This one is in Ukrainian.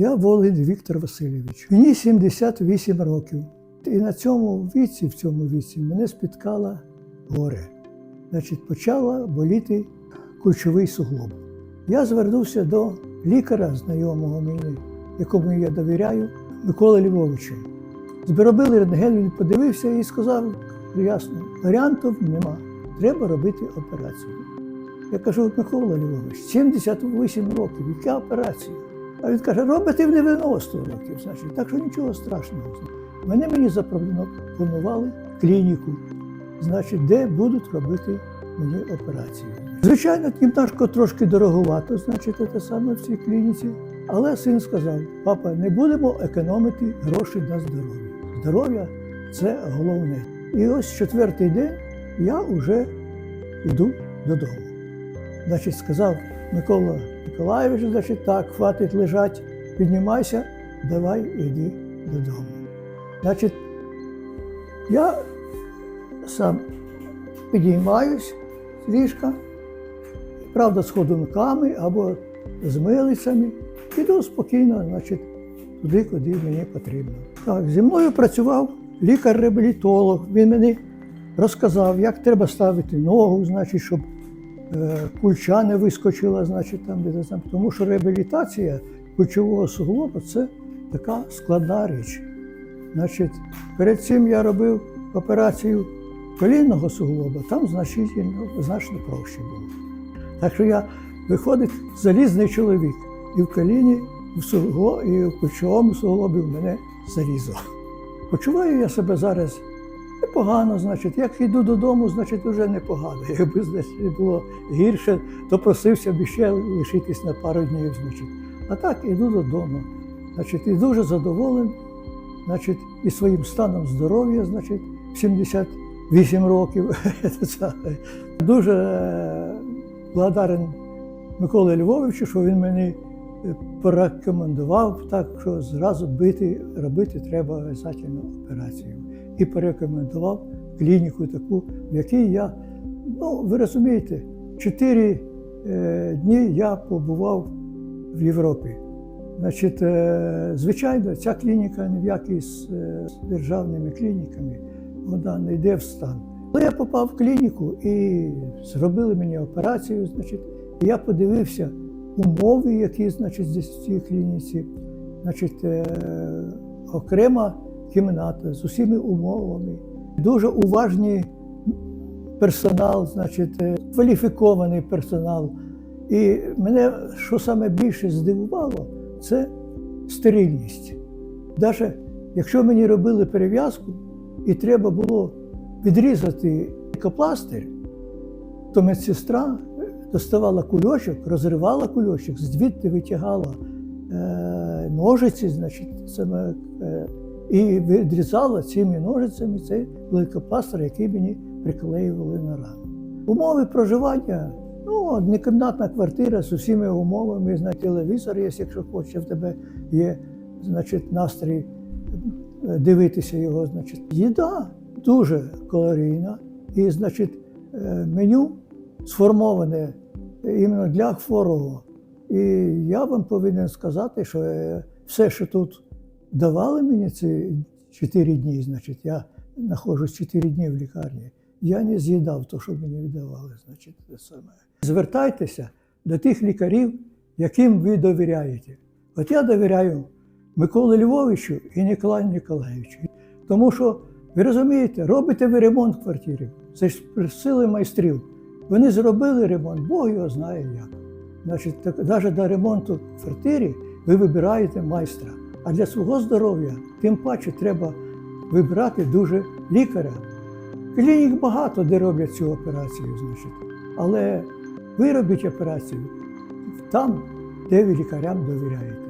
Я Волин Віктор Васильович. Мені 78 років. І на цьому віці, в цьому віці, мене спіткала горе. Значить, почала боліти кульшовий суглоб. Я звернувся до лікаря, знайомого мені, якому я довіряю, Миколи Львовича. Зробили рентген, він подивився і сказав, ясно, варіантів нема. Треба робити операцію. Я кажу, Микола Львович, 78 років, яка операція? А він каже, робите в 90 років, значить, так що нічого страшного. Мене мені запропонували клініку, значить, де будуть робити мені операцію. Звичайно, кімнатко трошки дороговато, значить, це саме в цій клініці. Але син сказав: папа, не будемо економити гроші на здоров'я. Здоров'я це головне. І ось четвертий день я вже йду додому. Значить, сказав Микола Миколаївич, значить, так, хватить лежать, піднімайся, давай іди додому. Значить, я сам підіймаюсь з ліжка, правда, з ходунками або з милицями, іду спокійно, значить, туди, куди мені потрібно. Так, зі мною працював лікар-реабілітолог. Він мені розказав, як треба ставити ногу, значить, щоб кульча не вискочила, значить, там, де там. Тому що реабілітація кульчового суглоба це така складна річ. Значить, перед цим я робив операцію колінного суглоба, там значительно, значно проще було. Так що я, виходить, залізний чоловік. І в коліні, і в, сугло, і в кульчовому суглобі в мене залізо. Почуваю я себе зараз непогано, значить. Як йду додому, значить, вже непогано. Якби значить, було гірше, то просився б ще лишитись на пару днів. Значить. А так іду додому. Значить, і дуже задоволений, значить, і своїм станом здоров'я, значить, 78 років. Дуже е, благодарен Миколі Львовичу, що він мені е, порекомендував, так що зразу бити, робити треба обов'язково операцію. І порекомендував клініку таку, в якій я, ну, ви розумієте, чотири е, дні я побував в Європі. Значить, е, звичайно, ця клініка ні в якій е, з державними клініками вона не йде в стан. Але я попав в клініку і зробили мені операцію, значить, і я подивився умови, які значить, здесь в цій клініці. Значить, окрема кімната з усіма умовами. Дуже уважний персонал, значить, е, кваліфікований персонал. І мене, що саме більше здивувало, це стерильність. Навіть якщо мені робили перев'язку і треба було відрізати лейкопластир, то медсестра доставала кульочок, розривала кульочок, звідти витягала е, ножиці, значить, саме, е, і відрізала цими ножицями цей лейкопластир, який мені приклеювали на рану. Умови проживання ну, однокімнатна квартира з усіма умовами, на телевізор якщо хочеш, в тебе є значить, настрій е, дивитися його. Значить. Їда дуже калорійна, і значить, е, меню сформоване іменно для хворого. І я вам повинен сказати, що е, все, що тут давали мені ці 4 дні, значить, я знаходжусь 4 дні в лікарні, я не з'їдав те, що мені віддавали. Значить, те саме. Звертайтеся до тих лікарів, яким ви довіряєте. От я довіряю Миколі Львовичу і Ніколаю Ніколаєвичу. Тому що, ви розумієте, робите ви ремонт в квартирі. Це ж сили майстрів. Вони зробили ремонт, Бог його знає як. Значить, так, навіть до ремонту в квартирі ви вибираєте майстра. А для свого здоров'я тим паче треба вибрати дуже лікаря. Клінік багато, де роблять цю операцію, значить. Але ви робіть операцію там, де ви лікарям довіряєте.